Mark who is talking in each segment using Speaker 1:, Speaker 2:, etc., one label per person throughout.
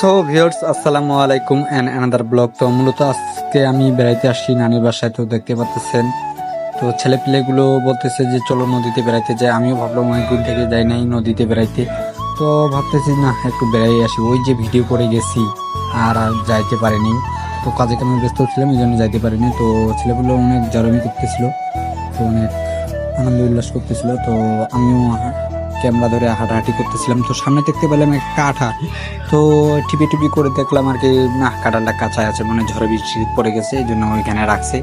Speaker 1: So viewers আসসালামু আলাইকুম and another blog তো মূলত আজকে আমি বেড়াইতে আসছি নানির বাসায়, তো দেখতে পাচ্ছেন তো ছেলে পেলেগুলো বলতেছে যে, চলো নদীতে বেড়াইতে যাই। আমিও ভাবলাম অনেকদিন থেকে যাই নাই নদীতে বেড়াইতে। তো ভাবতেছি, না, একটু বেড়াই আসি। ওই যে ভিডিও করে গেছি, আর আর যাইতে পারিনি। তো কাজে কামে ব্যস্ত ছিলাম, এই জন্য যাইতে পারিনি। তো ছেলেগুলো অনেক জরমি করতেছিল, তো অনেক আনন্দ উল্লাস করতেছিল। তো আমিও ক্যামেরা ধরে হাঁটাহাঁটি করতেছিলাম। তো সামনে দেখতে পেলাম একটা কাঠা তো টিপি টিপি করে দেখলাম আর কি, না, কাঁটাটা কাঁচা আছে মানে ঝড়ে বৃষ্টি পড়ে গেছে, এই জন্য ওইখানে রাখছে।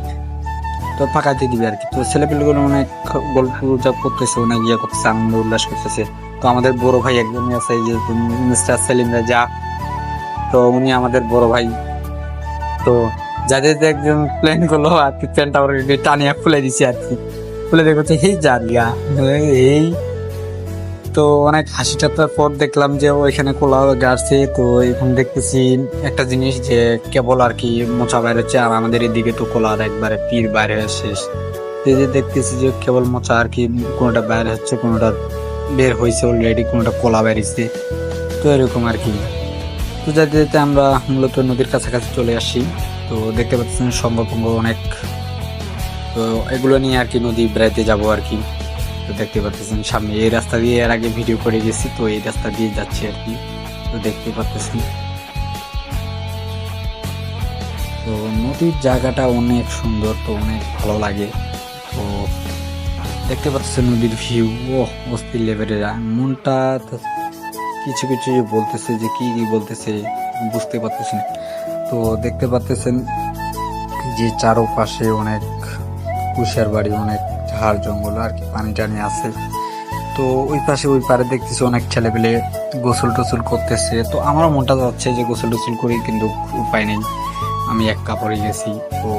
Speaker 1: তো পাকাইতে দিবে আর কি। তো ছেলেপেলেগুলো অনেক গল্প গুজব করতেছে অনেক ইয়ে করতেছে, আনন্দ উল্লাস করতেছে। তো আমাদের বড় ভাই একজনই আছে যে মিস্টার সেলিম রাজা। তো উনি আমাদের বড় ভাই। তো যাদের যে একজন প্লেনগুলো আর কি অলরেডি টানিয়া খুলে দিছে আর কি। খুলে দেখছে এই জালিয়া এই তো অনেক হাসি ঠাট্টার পর দেখলাম যে ওইখানে কোলা গাছে তো এখন দেখতেছি একটা জিনিস যে কেবল আর কি মোচা বাইরে হচ্ছে, আর আমাদের এদিকে তো কোলার একবারে পীর বাইরে শেষ। এই যে দেখতেছি যে কেবল মোচা আর কি কোনোটা বাইরে হচ্ছে, কোনোটা বের হয়েছে অলরেডি কোনোটা কোলা বেরিয়েছে তো এরকম আর কি। তো যাতে যাতে আমরা মূলত নদীর কাছাকাছি চলে আসি তো দেখতে পাচ্ছেন সঙ্গভঙ্গ অনেক। তো এগুলো নিয়ে আর কি নদী বেড়াইতে যাব আর কি। দেখতে পাচ্ছেন সামনে এই রাস্তা দিয়ে এর আগে ভিডিও করে গেছি, তো এই রাস্তা দিয়ে যাচ্ছি আর কি। তো দেখতে পাচ্ছেন তো নদীর জায়গাটা অনেক সুন্দর, তো অনেক ভালো লাগে। তো দেখতে পাচ্ছেন নদীর ভিউ ও অস্থির লেভেলের। মনটা কিছু কিছু বলতেছে যে কি কি বলতেছে, বুঝতে পারতেছেন তো দেখতে পাচ্ছেন যে চারোপাশে অনেক কুশার বাড়ি, অনেক ঝাড় জঙ্গল আর কি পানি টানি আছে। তো ওই পাশে ওই পারে দেখতেছি অনেক ছেলেপেলে গোসল টোসল করতেছে। তো আমারও মনটা যাচ্ছে যে গোসল টোসল করি, কিন্তু উপায় নেই। আমি এক কাপড়ে গেছি। তো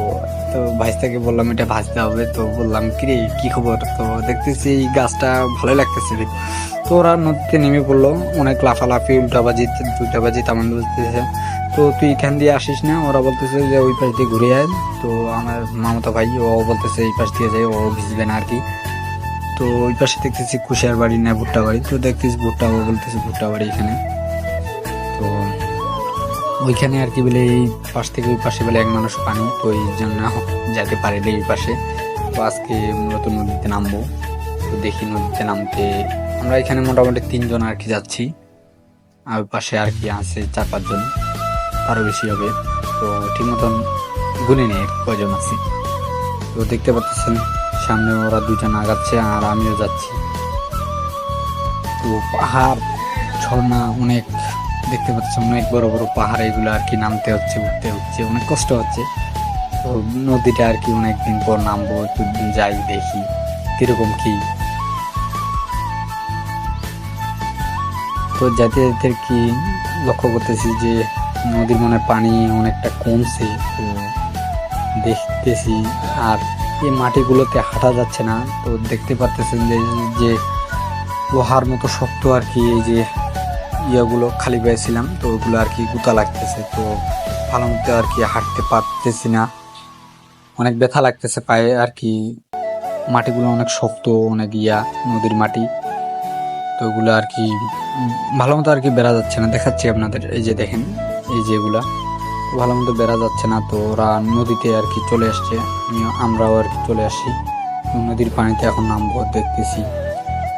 Speaker 1: তো ভাইস্তাকে বললাম, এটা ভাজতে হবে। তো বললাম কিরে কি খবর? তো দেখতেছি এই গাছটা ভালোই লাগতেছে রে তো ওরা নদীতে নেমে পড়ল। অনেক লাফালাফি উল্টাবাজি উল্টাবাজি তামান বলতেছে। তো তুই এখান দিয়ে আসিস না? ওরা বলতেছে যে ওই পাশ দিয়ে ঘুরে আয়। তো আমার মামাতো ভাই, ও বলতেছে এই পাশ দিয়ে যায় ও ভিজবে না আর কি তো ওই পাশে দেখতেছি কুশিয়ার বাড়ি না ভুট্টা বাড়ি তো দেখতেছি ভুট্টা, ও বলতেছে ভুট্টা বাড়ি এখানে। তো ওইখানে আর কি বলে এই পাশ থেকে ওই পাশে বলে এক মানুষ পানি তো এই জন্য যেতে পারে এই পাশে। তো আজকে মূলত নদীতে নামবো। তো দেখি নদীতে নামতে আমরা এখানে মোটামুটি তিনজন আর কি যাচ্ছি। আর ওই পাশে আর কি আছে চার পাঁচজন। আরও বেশি হবে। তো ঠিক মতন গুনে নেই কয়জন আছে। তো দেখতে পাচ্ছেন, সামনে ওরা দুজন আগাচ্ছে আর আমিও যাচ্ছি। তো পাহাড়, ঝর্ণা অনেক দেখতে পাচ্ছেন অনেক বড় বড় পাহাড়, এগুলো আর কি নামতে হচ্ছে, উঠতে হচ্ছে, অনেক কষ্ট হচ্ছে। তো নদীটা আর কি অনেকদিন পর নামবো একটু যাই দেখি কীরকম কি। তো যাতে যাতে কি লক্ষ্য করতেছি যে নদীর মনে পানি অনেকটা কমছে, তো দেখতেছি আর এই মাটিগুলোতে হাঁটা যাচ্ছে না। তো দেখতে পারতেছেন যে লোহার মতো শক্ত আর কি এই যে ইয়েগুলো খালি পেয়েছিলাম, তো ওগুলো আর কি গুতা লাগতেছে, তো ভালো মতো আর কি হাঁটতে পারতেছি না। অনেক ব্যথা লাগতেছে পায়ে, আর কি মাটিগুলো অনেক শক্ত, অনেক ইয়া, নদীর মাটি। তো ওগুলো আর কি ভালো মতো আর কি বেড়া যাচ্ছে না। দেখাচ্ছি আপনাদের, এই যে দেখেন, এই যে এগুলা। ভালো মতো বেড়া যাচ্ছে না, তো ওরা নদীতে আর কি চলে আসছে। আমরাও আর কি চলে আসি নদীর পানিতে এখন নামবো, দেখতেছি।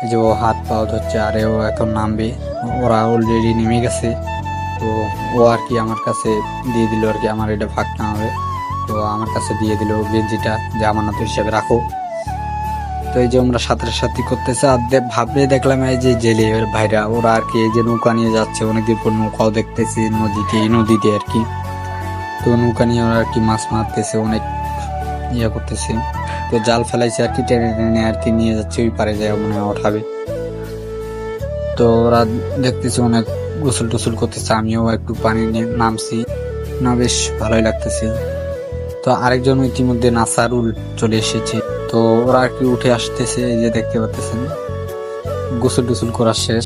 Speaker 1: এই যে ও হাত পাও ধরছে আরে ও এখন নামবে। ওরা অলরেডি নেমে গেছে। তো ও আর কি আমার কাছে দিয়ে দিল আর কি, আমার এটা ভাগ না হবে। তো আমার কাছে দিয়ে দিল গেঞ্জিটা, যে আমানত হিসেবে রাখো। তো এই যে আমরা সাঁতার সাথী করতেছে, আর ভাবলে দেখলাম এই যে জেলে ভাইরা, ওরা আর কি এই যে নৌকা নিয়ে যাচ্ছে, অনেকদিন পর নৌকাও দেখতেছি, নদীতে, এই নদীতে আর কি। তো নৌকা নিয়ে ওরা আর কি মাছ মারতেছে, অনেক ইয়ে করতেছে। তো জাল ফেলাইছে আর কি, টেনে টেনে আর কি নিয়ে যাচ্ছে, ওই পারে যায় মনে হয় ওঠাবে। তো ওরা দেখতেছি অনেক গোসল টোসল করতেছে, আমিও একটু পানি নিয়ে নামছি। না, বেশ ভালোই লাগতেছে। তো আরেকজন ইতিমধ্যে নাসারুল চলে এসেছে। তো ওরা আর কি উঠে আসতেছে যে দেখতে পাচ্ছেন। গোসল টোসল করা শেষ।